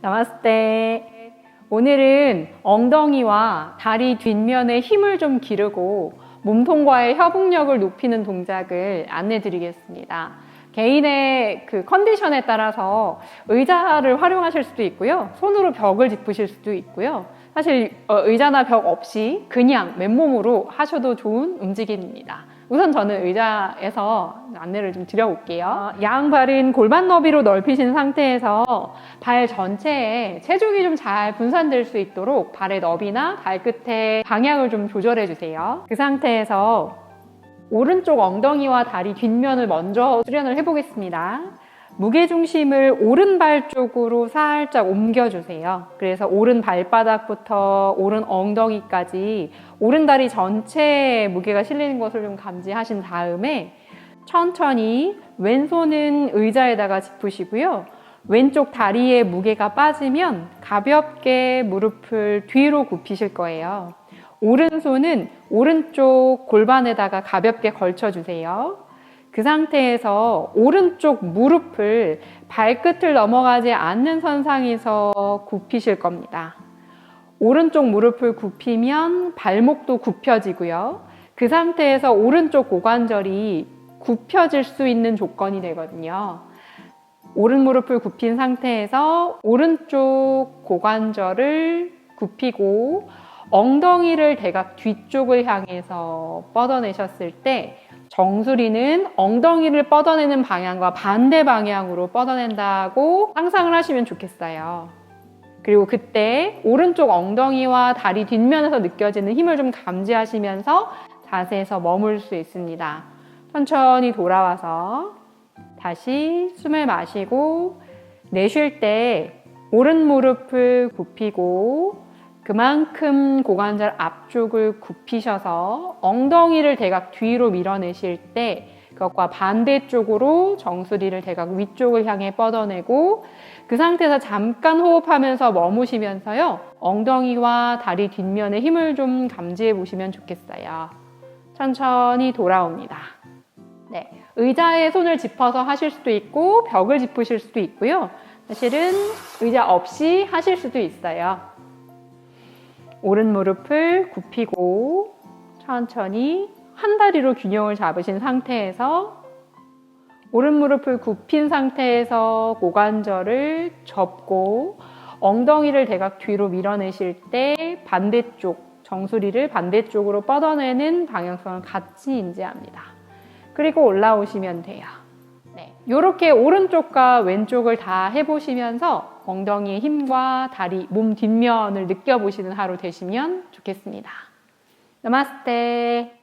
나마스테. 오늘은 엉덩이와 다리 뒷면에 힘을 좀 기르고 몸통과의 협응력을 높이는 동작을 안내 드리겠습니다. 개인의 그 컨디션에 따라서 의자를 활용하실 수도 있고요. 손으로 벽을 짚으실 수도 있고요. 사실 어, 의자나 벽 없이 그냥 맨몸으로 하셔도 좋은 움직임입니다. 우선 저는 의자에서 안내를 좀 드려볼게요. 양발은 골반 너비로 넓히신 상태에서 발 전체에 체중이 좀 잘 분산될 수 있도록 발의 너비나 발끝의 방향을 좀 조절해 주세요. 그 상태에서 오른쪽 엉덩이와 다리 뒷면을 먼저 수련을 해보겠습니다. 무게중심을 오른발 쪽으로 살짝 옮겨주세요. 그래서 오른 발바닥부터 오른 엉덩이까지 오른 다리 전체에 무게가 실리는 것을 좀 감지하신 다음에 천천히 왼손은 의자에다가 짚으시고요. 왼쪽 다리에 무게가 빠지면 가볍게 무릎을 뒤로 굽히실 거예요. 오른손은 오른쪽 골반에다가 가볍게 걸쳐주세요. 그 상태에서 오른쪽 무릎을 발끝을 넘어가지 않는 선상에서 굽히실 겁니다. 오른쪽 무릎을 굽히면 발목도 굽혀지고요. 그 상태에서 오른쪽 고관절이 굽혀질 수 있는 조건이 되거든요. 오른 무릎을 굽힌 상태에서 오른쪽 고관절을 굽히고 엉덩이를 대각 뒤쪽을 향해서 뻗어내셨을 때 정수리는 엉덩이를 뻗어내는 방향과 반대 방향으로 뻗어낸다고 상상을 하시면 좋겠어요. 그리고 그때 오른쪽 엉덩이와 다리 뒷면에서 느껴지는 힘을 좀 감지하시면서 자세에서 머물 수 있습니다. 천천히 돌아와서 다시 숨을 마시고 내쉴 때 오른 무릎을 굽히고 그만큼 고관절 앞쪽을 굽히셔서 엉덩이를 대각 뒤로 밀어내실 때 그것과 반대쪽으로 정수리를 대각 위쪽을 향해 뻗어내고 그 상태에서 잠깐 호흡하면서 머무시면서요 엉덩이와 다리 뒷면에 힘을 좀 감지해 보시면 좋겠어요. 천천히 돌아옵니다. 네, 의자에 손을 짚어서 하실 수도 있고 벽을 짚으실 수도 있고요. 사실은 의자 없이 하실 수도 있어요. 오른 무릎을 굽히고 천천히 한 다리로 균형을 잡으신 상태에서 오른 무릎을 굽힌 상태에서 고관절을 접고 엉덩이를 대각 뒤로 밀어내실 때 반대쪽 정수리를 반대쪽으로 뻗어내는 방향성을 같이 인지합니다. 그리고 올라오시면 돼요. 네. 이렇게 오른쪽과 왼쪽을 다 해보시면서 엉덩이의 힘과 다리, 몸 뒷면을 느껴보시는 하루 되시면 좋겠습니다. 나마스테.